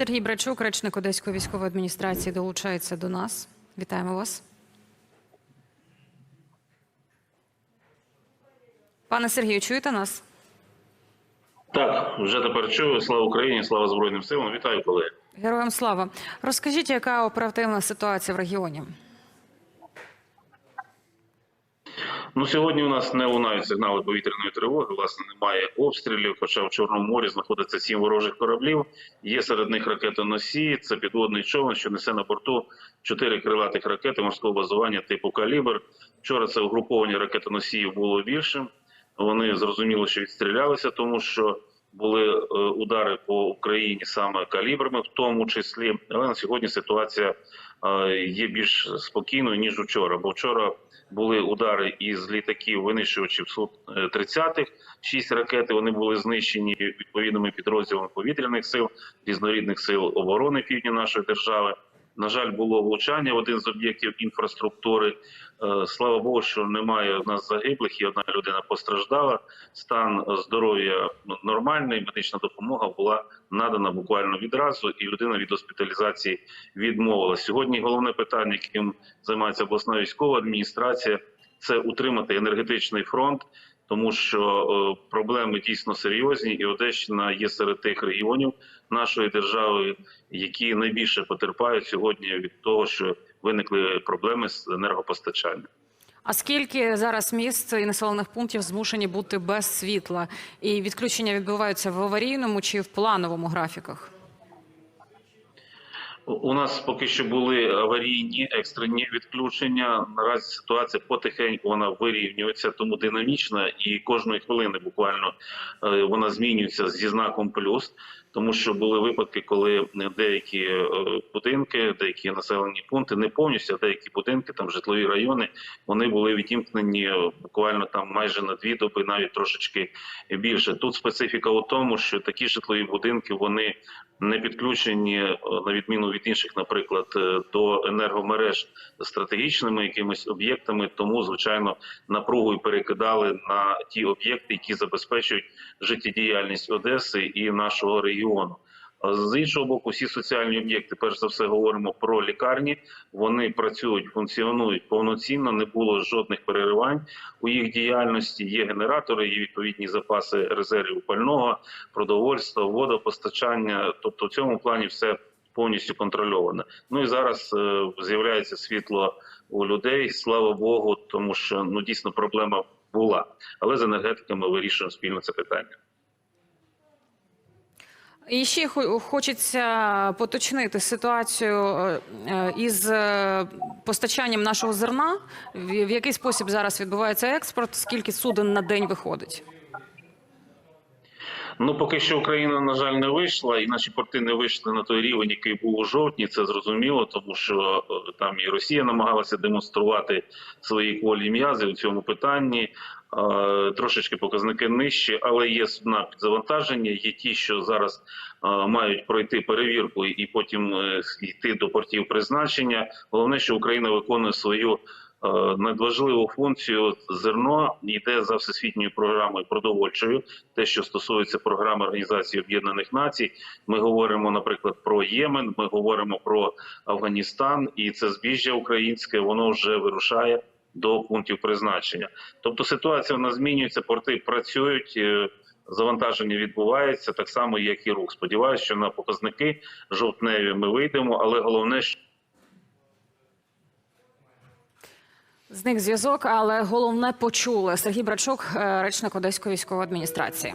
Сергій Брачук, речник Одеської військової адміністрації, долучається до нас. Вітаємо вас. Пане Сергію, чуєте нас? Так, вже тепер чую. Слава Україні, слава Збройним силам. Вітаю, колеги. Героям слава. Розкажіть, яка оперативна ситуація в регіоні? Ну сьогодні у нас не лунають сигнали повітряної тривоги. Власне, немає обстрілів. Хоча в Чорному морі знаходиться сім ворожих кораблів. Є серед них ракетоносії. Це підводний човен, що несе на борту чотири крилатих ракети морського базування типу калібр. Вчора це угруповання ракетоносіїв було більшим. Вони зрозуміло, що відстрілялися, тому що були е, удари по Україні саме калібрами, в тому числі. Але на сьогодні ситуація е, є більш спокійною ніж вчора. Бо вчора були удари із літаків винищувачів су 30-х. Шість ракет вони були знищені відповідними підрозділами повітряних сил, різнорідних сил оборони півдня нашої держави. На жаль, було влучання в один з об'єктів інфраструктури. Е, Слава Богу, що немає в нас загиблих, і одна людина постраждала. Стан здоров'я ну, нормальний. Медична допомога була надана буквально відразу, і людина від госпіталізації відмовила. Сьогодні головне питання, яким займається обласна військова адміністрація, це утримати енергетичний фронт. Тому що е, проблеми дійсно серйозні, і Одещина є серед тих регіонів нашої держави, які найбільше потерпають сьогодні від того, що виникли проблеми з енергопостачанням. А скільки зараз міст і населених пунктів змушені бути без світла? І відключення відбуваються в аварійному чи в плановому графіках? У- нас поки що були аварійні екстрені відключення. Наразі ситуація потихеньку вона вирівнюється, тому динамічна, і кожної хвилини буквально е, вона змінюється зі знаком плюс. Тому що були випадки, коли деякі е, будинки, деякі населені пункти, не повністю, а деякі будинки, там житлові райони, вони були відімкнені е, буквально там майже на дві доби, навіть трошечки більше. Тут специфіка у тому, що такі житлові будинки вони не підключені е, на відміну від інших, наприклад, до енергомереж стратегічними якимись об'єктами. Тому звичайно напругу і перекидали на ті об'єкти, які забезпечують життєдіяльність Одеси і нашого регіону. А З іншого боку, всі соціальні об'єкти, перш за все, говоримо про лікарні. Вони працюють, функціонують повноцінно. Не було жодних переривань у їх діяльності. Є генератори, є відповідні запаси резервів пального, продовольства, водопостачання. Тобто, в цьому плані все повністю контрольовано. Ну і зараз е, з'являється світло у людей. Слава Богу, тому що ну дійсно проблема була. Але з енергетиками вирішуємо спільно це питання. І ще хо- хочеться поточнити ситуацію е, е, із е, постачанням нашого зерна. В який спосіб зараз відбувається експорт? Скільки суден на день виходить? Ну, поки що Україна, на жаль, не вийшла, і наші порти не вийшли на той рівень, який був у жовтні. Це зрозуміло, тому що е, там і Росія намагалася демонструвати свої кволі м'язи у цьому питанні. Е, Трошечки показники нижчі, але є судна під завантаження. Є ті, що зараз е, мають пройти перевірку і потім йти до портів призначення. Головне, що Україна виконує свою надважливу функцію. Зерно йде за всесвітньою програмою продовольчою. Те, що стосується програми Організації Об'єднаних Націй, ми говоримо, наприклад, про Ємен. Ми говоримо про Афганістан, і це збіжжя українське воно вже вирушає до пунктів призначення. Тобто ситуація вона змінюється, порти працюють. е, Завантаження відбувається так само, як і рух. Сподіваюся, що на показники жовтневі ми вийдемо, але головне, що Зник зв'язок, але головне почули. Сергій Брачук, е, речник Одеської військової адміністрації.